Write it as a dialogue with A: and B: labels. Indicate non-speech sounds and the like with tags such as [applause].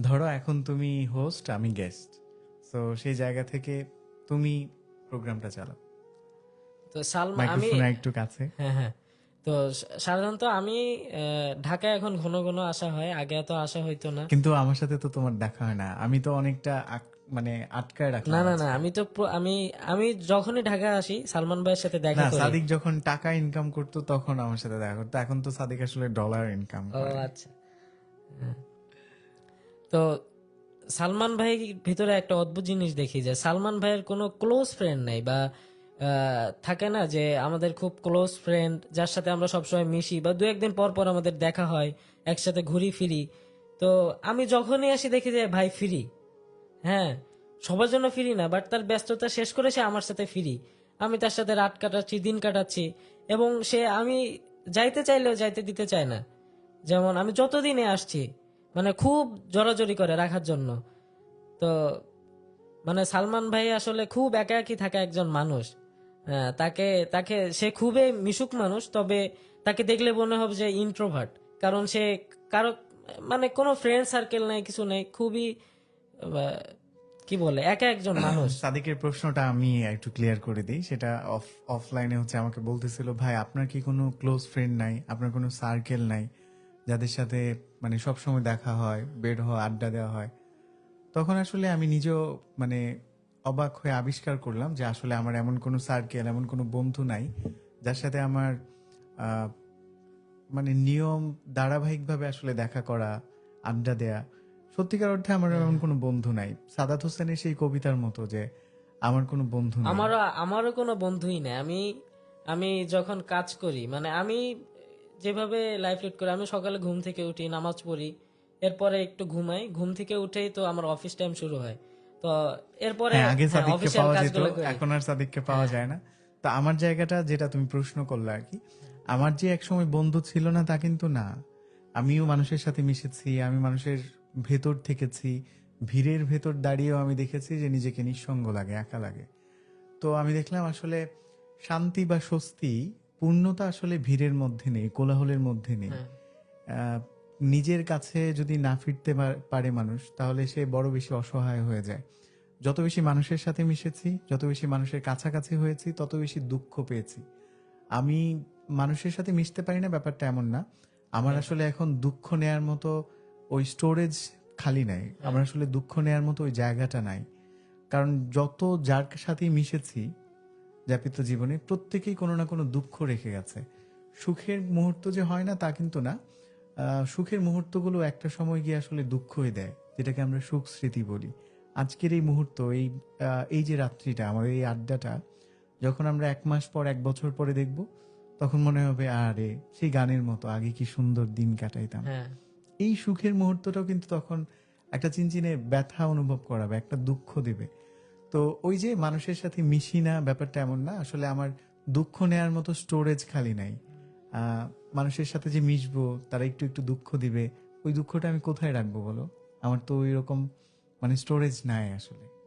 A: ধরো এখন তুমি হোস্ট আমি গেস্ট তো সেই জায়গা থেকে তুমি প্রোগ্রামটা চালাও।
B: তো সালমান আমি
A: একটু কাছে।
B: হ্যাঁ হ্যাঁ। তো সাধারণত আমি ঢাকায় এখন ঘন ঘন আসা হয় আগে এত আসা হইতো না।
A: কিন্তু আমার সাথে তো তোমার দেখা হয় না। আমি তো অনেকটা মানে আটকায় রাখলাম
B: না না না আমি তো আমি আমি যখনই ঢাকা আসি সালমান ভাইয়ের সাথে দেখা করি।
A: সাদিক যখন টাকা ইনকাম করতো তখন আমার সাথে দেখা করতো। এখন তো সাদিক আসলে ডলার ইনকাম করে।
B: ও আচ্ছা। হ্যাঁ। তো সালমান ভাই ভিতরে একটা অদ্ভুত জিনিস দেখি যে সালমান ভাইয়ের কোনো ক্লোজ ফ্রেন্ড নাই বা থাকে না যে আমাদের খুব ক্লোজ ফ্রেন্ড যার সাথে আমরা সবসময় মিশি বা দু একদিন পর পর আমাদের দেখা হয়, একসাথে ঘুরি ফিরি। তো আমি যখনই আসি দেখি যে ভাই ফিরি হ্যাঁ সবার জন্য ফিরি না বাট তার ব্যস্ততা শেষ করে সে আমার সাথে ফিরি আমি তার সাথে রাত কাটাচ্ছি, দিন কাটাচ্ছি এবং সে আমি যাইতে চাইলেও যাইতে দিতে চায় না। যেমন আমি যতদিনে আসছি মানে খুব জড়াজড়ি করে রাখার জন্য। তো মানে সালমান ভাই আসলে খুব একাকি থাকা একজন মানুষ। হ্যাঁ, তাকে তাকে সে খুবই মিশুক মানুষ তবে তাকে দেখলে মনে হবে যে ইন্ট্রোভার্ট কারণ সে কারও মানে কোনো ফ্রেন্ড সার্কেল নাই কিছু নেই খুবই কি বলে একা একজন [coughs] মানুষ।
A: সাদিকের প্রশ্নটা আমি একটু ক্লিয়ার করে দিই। সেটা অফ অফলাইনে হচ্ছে আমাকে বলতেছিল ভাই আপনার কি কোনো ক্লোজ ফ্রেন্ড নাই? আপনার কোনো সার্কেল নাই? যাদের সাথে মানে সব সময় দেখা হয় বের হওয়া আড্ডা দেওয়া হয় তখন আসলে আমি নিজেও মানে অবাক হয়ে আবিষ্কার করলাম যে আসলে আমার এমন কোনো সার্কেল এমন কোনো বন্ধু নাই যার সাথে আমার মানে নিয়ম ধারাবাহিকভাবে আসলে দেখা করা আড্ডা দেয়া সত্যিকার অর্থে আমার এমন কোনো বন্ধু নাই। সাদাত হোসেনের সেই কবিতার মতো যে আমার কোনো বন্ধু
B: আমারও আমারও কোনো বন্ধুই নেই। আমি আমি যখন কাজ করি মানে আমি যেভাবে লাইফ লিড করি আমি সকালে ঘুম থেকে উঠি নামাজ পড়ি। এরপরে একটু ঘুমাই। ঘুম থেকে উঠেই তো আমার অফিস টাইম শুরু হয়। তো এরপরে
A: হ্যাঁ আগে
B: হ্যাঁ,
A: সাদিককে পাওয়া যেত এখন আর সাদিককে পাওয়া যায় না। তো আমার জায়গাটা যেটা তুমি প্রশ্ন করলে আর কি আমার যে একসময় বন্ধু ছিল না তা কিন্তু না। আমিও মানুষের সাথে মিশেছি আমি মানুষের ভেতর থেকেছি ভিড়ের ভেতর দাঁড়িয়েও আমি দেখেছি যে নিজেকে নিঃসঙ্গ লাগে একা লাগে। তো আমি দেখলাম আসলে শান্তি বা স্বস্তি পূর্ণতা আসলে ভিড়ের মধ্যে নেই কোলাহলের মধ্যে নেই।
B: হ্যাঁ।
A: নিজের কাছে যদি না ফিরতে পারে মানুষ তাহলে সে বড় বেশি অসহায় হয়ে যায়। যত বেশি মানুষের সাথে মিশেছি যত বেশি মানুষের কাছাকাছি হয়েছি তত বেশি দুঃখ পেয়েছি। আমি মানুষের সাথে মিশতে পারি না ব্যাপারটা এমন না। আমার আসলে এখন দুঃখ নেয়ার মতো ওই স্টোরেজ খালি নাই। আমার আসলে দুঃখ নেয়ার মতো ওই জায়গাটা নাই। কারণ যত যার সাথেই মিশেছি যাপিত জীবনে প্রত্যেকেই কোনো না কোনো দুঃখ রেখে গেছে। সুখের মুহূর্ত যে হয় না তা কিন্তু না। সুখের মুহূর্তগুলো একটা সময় গিয়ে আসলে দুঃখই দেয় যেটাকে আমরা সুখ স্মৃতি বলি। আজকের এই মুহূর্ত এই এই যে রাত্রিটা আমাদের এই আড্ডাটা যখন আমরা এক মাস পর এক বছর পরে দেখব তখন মনে হবে আরে সেই গানের মতো আগে কি সুন্দর দিন কাটাইতাম।
B: হ্যাঁ।
A: এই সুখের মুহূর্তটাও কিন্তু তখন একটা চিনচিনে ব্যথা অনুভব করাবে একটা দুঃখ দেবে। তো ওই যে মানুষের সাথে মিশি না ব্যাপারটা এমন না, আসলে আমার দুঃখ নেয়ার মতো স্টোরেজ খালি নাই। মানুষের সাথে যে মিশবো, তারা একটু একটু দুঃখ দিবে, ওই দুঃখটা আমি কোথায় রাখব বলো? আমার তো ওই রকম মানে স্টোরেজ নাই আসলে।